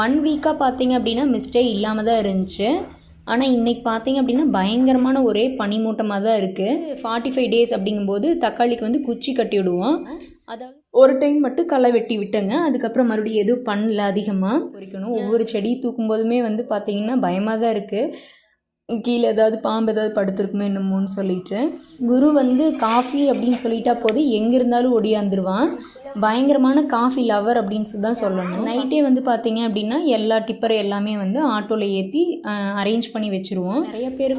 One வீக்காக பார்த்தீங்க அப்படின்னா மிஸ்டே இல்லாமல் தான் இருந்துச்சு. ஆனால் இன்றைக்கி பார்த்தீங்க அப்படின்னா பயங்கரமான ஒரே பனிமூட்டமாக தான் இருக்குது ஃபார்ட்டி ஃபைவ் டேஸ் அப்படிங்கும்போது தக்காளிக்கு வந்து குச்சி கட்டி விடுவோம். அதாவது ஒரு டைம் மட்டும் களை வெட்டி விட்டேங்க. அதுக்கப்புறம் மறுபடியும் எதுவும் பண்ணல அதிகமாக பொறிக்கணும். ஒவ்வொரு செடி தூக்கும் போதுமே வந்து பார்த்தீங்கன்னா பயமாக தான் இருக்குது கீழே ஏதாவது பாம்பு ஏதாவது படுத்துருக்குமே என்னமோன்னு சொல்லிட்டு. குரு வந்து காஃபி அப்படின்னு சொல்லிட்டா போது எங்கே இருந்தாலும் ஒடியாந்துருவான். பயங்கரமான காஃபி லவர் அப்படின்னு சொல்லி தான் சொல்லணும். நைட்டே வந்து பார்த்தீங்க அப்படின்னா எல்லா டிப்பர் எல்லாமே வந்து ஆட்டோவில் ஏற்றி அரேஞ்ச் பண்ணி வச்சுருவோம். நிறைய பேர்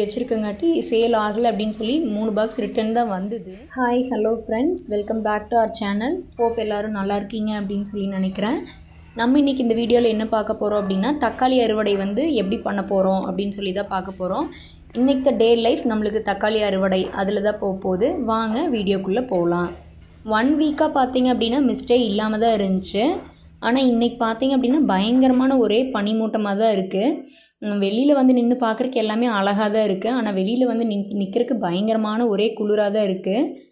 வச்சுருக்கங்காட்டி சேல் ஆகலை அப்படின்னு சொல்லி மூணு பாக்ஸ் ரிட்டர்ன் தான் வந்தது. Hi hello friends welcome back to our channel hope எல்லோரும் நல்லா இருக்கீங்க அப்படின்னு சொல்லி நினைக்கிறேன். நம்ம இன்றைக்கி இந்த வீடியோவில் என்ன பார்க்க போகிறோம் அப்படின்னா தக்காளி அறுவடை வந்து எப்படி பண்ண போகிறோம் அப்படின்னு சொல்லி தான் பார்க்க போகிறோம் இன்றைக்கி டே லைஃப் நம்மளுக்கு தக்காளி அறுவடை அதில் தான் போக போகுது. வாங்க வீடியோக்குள்ளே போகலாம். ஒன் வீக்காக பார்த்தீங்க அப்படின்னா மிஸ்டே இல்லாமல் தான் இருந்துச்சு. ஆனால் இன்றைக்கி பார்த்தீங்க அப்படின்னா பயங்கரமான ஒரே பனிமூட்டமாக தான் இருக்குது வெளியில் வந்து நின்று பார்க்குறக்கு எல்லாமே அழகாக தான் இருக்குது ஆனால் வெளியில் வந்து நின் நிற்கிறதுக்கு பயங்கரமான ஒரே குளிராக தான் இருக்குது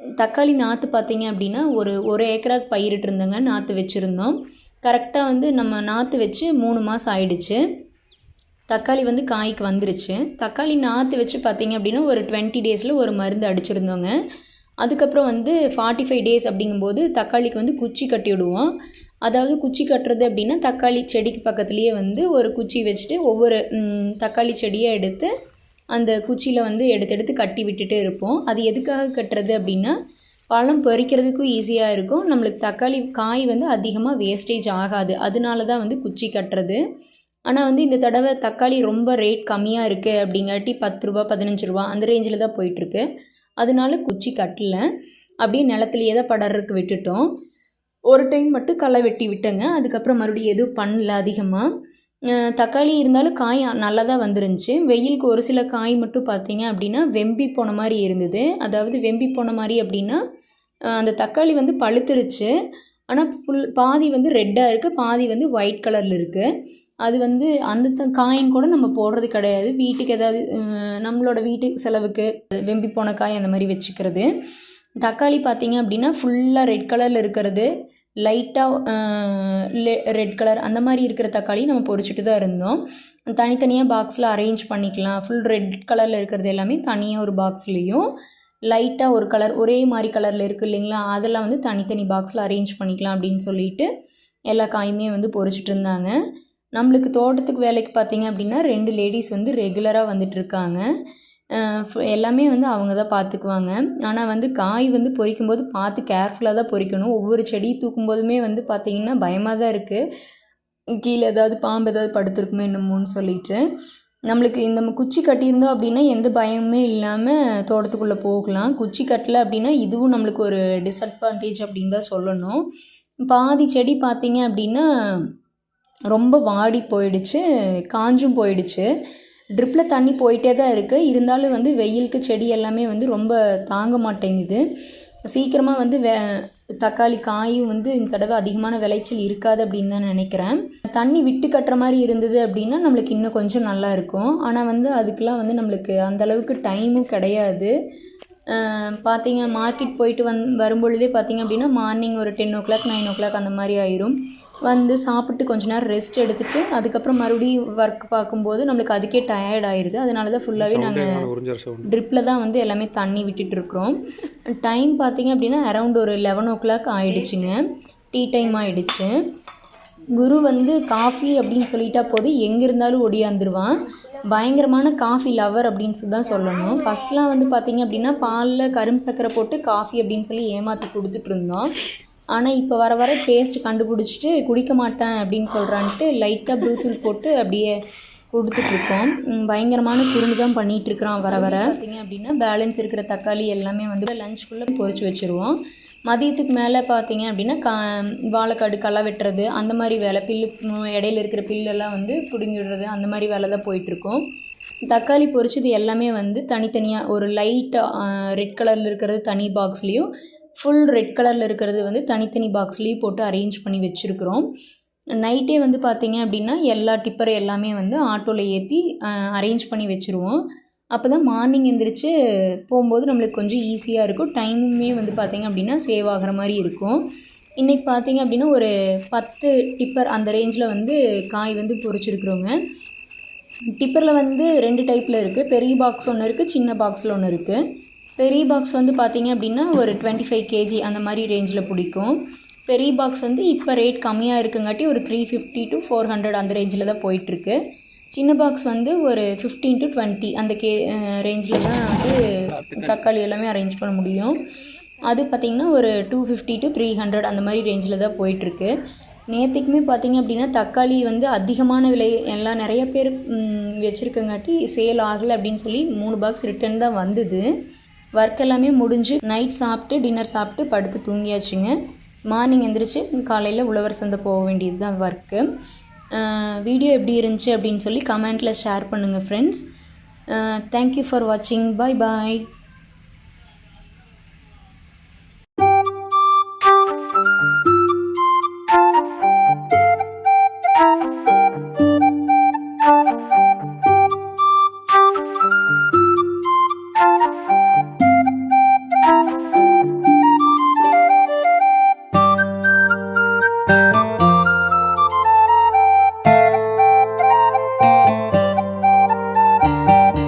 தக்காளி நாற்று பார்த்தீங்க அப்படின்னா ஒரு ஒரு ஏக்கராக பயிரிட்டு இருந்தோங்க நாற்று வச்சுருந்தோம் கரெக்டாக வந்து நம்ம நாற்று வச்சு மூணு மாதம் ஆயிடுச்சு. தக்காளி வந்து காய்க்கு வந்துருச்சு. தக்காளி நாற்று வச்சு பார்த்தீங்க அப்படின்னா ஒரு டுவெண்ட்டி டேஸில் ஒரு மருந்து அடிச்சிருந்தோங்க. அதுக்கப்புறம் வந்து ஃபார்ட்டி ஃபைவ் டேஸ் அப்படிங்கும்போது தக்காளிக்கு வந்து குச்சி கட்டி விடுவோம். அதாவது குச்சி கட்டுறது அப்படின்னா தக்காளி செடிக்கு பக்கத்துலேயே வந்து ஒரு குச்சி வச்சுட்டு ஒவ்வொரு தக்காளி செடியை எடுத்து அந்த குச்சியில் வந்து எடுத்து எடுத்து கட்டி விட்டுட்டே இருப்போம். அது எதுக்காக கட்டுறது அப்படின்னா பழம் பறிக்கிறதுக்கும் ஈஸியாக இருக்கும். நம்மளுக்கு தக்காளி காய் வந்து அதிகமாக வேஸ்டேஜ் ஆகாது. அதனால தான் வந்து குச்சி கட்டுறது. ஆனால் வந்து இந்த தடவை தக்காளி ரொம்ப ரேட் கம்மியாக இருக்குது அப்படிங்காட்டி பத்து ரூபா பதினஞ்சு ரூபா அந்த ரேஞ்சில் தான் போயிட்டுருக்கு. அதனால குச்சி கட்டல. அப்படியே நிலத்துலையே தான் படறதுக்கு விட்டுட்டோம். ஒரு டைம் மட்டும் களை வெட்டி விட்டேங்க. அதுக்கப்புறம் மறுபடியும் எதுவும் பண்ணல அதிகமாக தக்காளி இருந்தாலும் காய் நல்லா தான் வந்துருந்துச்சு. வெயிலுக்கு ஒரு சில காய் மட்டும் பார்த்தீங்க அப்படின்னா வெம்பி போன மாதிரி இருந்தது. அதாவது வெம்பி போன மாதிரி அப்படின்னா அந்த தக்காளி வந்து பழுத்துருச்சு. ஆனால் ஃபுல் பாதி வந்து ரெட்டாக இருக்குது பாதி வந்து ஒயிட் கலரில் இருக்குது அது வந்து அந்த காயின் கூட நம்ம போடுறது கிடையாது. வீட்டுக்கு ஏதாவது நம்மளோட வீட்டு செலவுக்கு வெம்பி போன காய் அந்த மாதிரி வச்சுக்கிறது. தக்காளி பார்த்திங்க அப்படின்னா ஃபுல்லாக ரெட் கலரில் இருக்கிறது. லைட்டாக ரெட் கலர் அந்த மாதிரி இருக்கிற தக்காளி நம்ம பொறிச்சிட்டு தான் இருந்தோம். தனித்தனியாக பாக்ஸில் அரேஞ்ச் பண்ணிக்கலாம். ஃபுல் ரெட் கலரில் இருக்கிறது எல்லாமே தனியாக ஒரு பாக்ஸ்லேயும் லைட்டாக ஒரு கலர் ஒரே மாதிரி கலரில் இருக்குது இல்லைங்களா? அதெல்லாம் வந்து தனித்தனி பாக்ஸில் அரேஞ்ச் பண்ணிக்கலாம் அப்படின்னு சொல்லிட்டு எல்லா காயுமே வந்து பொறிச்சிட்டு இருந்தாங்க. நம்மளுக்கு தோட்டத்துக்கு வேலைக்கு பார்த்தீங்க அப்படின்னா ரெண்டு லேடிஸ் வந்து ரெகுலராக வந்துட்டு இருக்காங்க. எல்லாமே வந்து அவங்க தான் பார்த்துக்குவாங்க ஆனால் வந்து காய் வந்து பொறிக்கும் போது பார்த்து கேர்ஃபுல்லாக தான் பொறிக்கணும். ஒவ்வொரு செடி தூக்கும் போதுமே வந்து பார்த்திங்கன்னா பயமாக தான் இருக்குது கீழே ஏதாவது பாம்பு ஏதாவது படுத்துருக்குமே என்னமோன்னு சொல்லிட்டு. நம்மளுக்கு இந்த குச்சி கட்டியிருந்தோம் அப்படின்னா எந்த பயமுமே இல்லாமல் தோட்டத்துக்குள்ளே போகலாம். குச்சி கட்டலை அப்படின்னா இதுவும் நம்மளுக்கு ஒரு டிஸ்அட்வான்டேஜ் அப்படின்னு தான் சொல்லணும். பாதி செடி பார்த்தீங்க அப்படின்னா ரொம்ப வாடி போயிடுச்சு காஞ்சும் போயிடுச்சு. ட்ரிப்பில் தண்ணி போயிட்டே தான் இருக்குது இருந்தாலும் வந்து வெயிலுக்கு செடி எல்லாமே வந்து ரொம்ப தாங்க மாட்டேங்குது. சீக்கிரமாக வந்து வே தக்காளி காயும் வந்து இந்த தடவை அதிகமான விளைச்சல் இருக்காது அப்படின்னு தான் நினைக்கிறேன். தண்ணி விட்டு கட்டுற மாதிரி இருந்தது அப்படின்னா நம்மளுக்கு இன்னும் கொஞ்சம் நல்லா இருக்கும். ஆனால் வந்து அதுக்கெலாம் வந்து நம்மளுக்கு அந்தளவுக்கு டைமும் கிடையாது. பார்த்தீங்க மார்க்கெட் போயிட்டு வந் வரும்பொழுதே பார்த்தீங்க அப்படின்னா மார்னிங் ஒரு ten o'clock nine o'clock அந்த மாதிரி ஆயிரும். வந்து சாப்பிட்டு கொஞ்ச நேரம் ரெஸ்ட் எடுத்துகிட்டு அதுக்கப்புறம் மறுபடியும் ஒர்க் பார்க்கும்போது நம்மளுக்கு அதுக்கே டயர்ட் ஆயிடுது அதனால தான் ஃபுல்லாகவே நாங்கள் ட்ரிப்பில் தான் வந்து எல்லாமே தண்ணி விட்டுட்டு இருக்கிறோம். டைம் பார்த்தீங்க அப்படின்னா அரவுண்ட் ஒரு லெவன் ஓ கிளாக் ஆயிடுச்சுங்க. டீ டைம் ஆயிடுச்சு. குரு வந்து காஃபி அப்படின்னு சொல்லிட்டா போது எங்கே இருந்தாலும் ஒடியாந்துருவான். பயங்கரமான காஃபி லவர் அப்படின்னு சொல்லி தான் சொல்லணும். ஃபஸ்ட்லாம் வந்து பார்த்திங்க அப்படின்னா பாலில் கரும் சக்கரை போட்டு காஃபி அப்படின்னு சொல்லி ஏமாற்றி கொடுத்துட்டு இருந்தோம். ஆனால் இப்போ வர வர டேஸ்ட் கண்டுபிடிச்சிட்டு குடிக்க மாட்டேன் அப்படின்னு சொல்கிறான்ட்டு லைட்டாக ப்ளூத்தூள் போட்டு அப்படியே கொடுத்துட்ருக்கோம் பயங்கரமான குறும்பு தான் பண்ணிகிட்ருக்குறான் வர வர. பார்த்திங்க அப்படின்னா பேலன்ஸ் இருக்கிற தக்காளி எல்லாமே வந்து லஞ்சுக்குள்ளே பொறிச்சு வச்சுருவோம். மதியத்துக்கு மேலே பார்த்தீங்க அப்படின்னா கா வாழைக்காடு களை வெட்டுறது அந்த மாதிரி வேலை. பில்லு இடையில இருக்கிற பில்லெல்லாம் வந்து பிடுங்கி விடுறது அந்த மாதிரி வேலை தான் போயிட்டுருக்கோம். தக்காளி பொரிச்சது எல்லாமே வந்து தனித்தனியாக ஒரு லைட்டாக ரெட் கலரில் இருக்கிறது தனி பாக்ஸ்லேயும் ஃபுல் ரெட் கலரில் இருக்கிறது வந்து தனித்தனி பாக்ஸ்லேயும் போட்டு அரேஞ்ச் பண்ணி வச்சுருக்குறோம். நைட்டே வந்து பார்த்திங்க அப்படின்னா எல்லா டிப்பர் எல்லாமே வந்து ஆட்டோவில் ஏற்றி அரேஞ்ச் பண்ணி வச்சுருவோம். அப்போ தான் மார்னிங் எந்திரிச்சு போகும்போது நம்மளுக்கு கொஞ்சம் ஈஸியாக இருக்கும். டைமுமே வந்து பார்த்திங்க அப்படின்னா சேவ் ஆகிற மாதிரி இருக்கும். இன்றைக்கி பார்த்தீங்க அப்படின்னா ஒரு பத்து டிப்பர் அந்த ரேஞ்சில் வந்து காய் வந்து பொறிச்சிருக்குறோங்க. டிப்பரில் வந்து ரெண்டு டைப்பில் இருக்குது பெரிய பாக்ஸ் ஒன்று இருக்குது சின்ன பாக்ஸில் ஒன்று இருக்குது பெரிய பாக்ஸ் வந்து பார்த்திங்க அப்படின்னா ஒரு டுவெண்ட்டி ஃபைவ் கேஜி அந்த மாதிரி ரேஞ்சில் பிடிக்கும். பெரிய பாக்ஸ் வந்து இப்போ ரேட் கம்மியாக இருக்குங்காட்டி ஒரு three fifty to four hundred அந்த ரேஞ்சில் தான் போயிட்டுருக்கு சின்ன பாக்ஸ் வந்து ஒரு ஃபிஃப்டீன் டு டுவெண்ட்டி அந்த கே ரேஞ்சில் தான் வந்து தக்காளி எல்லாமே அரேஞ்ச் பண்ண முடியும். அது பார்த்திங்கன்னா ஒரு two fifty to three hundred அந்த மாதிரி ரேஞ்சில் தான் போயிட்டுருக்கு. நேற்றுக்குமே பார்த்தீங்க அப்படின்னா தக்காளி வந்து அதிகமான விலை எல்லாம் நிறைய பேர் வச்சுருக்கங்காட்டி சேல் ஆகலை அப்படின்னு சொல்லி மூணு பாக்ஸ் ரிட்டன் தான் வந்தது. ஒர்க் எல்லாமே முடிஞ்சு நைட் சாப்பிட்டு டின்னர் சாப்பிட்டு படுத்து தூங்கியாச்சுங்க. மார்னிங் எந்திரிச்சு காலையில் உழவர் சந்தை போக வேண்டியது தான் ஒர்க்கு வீடியோ எப்படி இருந்துச்சு அப்படின்னு சொல்லி கமெண்ட்டில் ஷேர் பண்ணுங்கள் ஃப்ரெண்ட்ஸ் தேங்க்யூ ஃபார் வாட்சிங் பாய் பாய்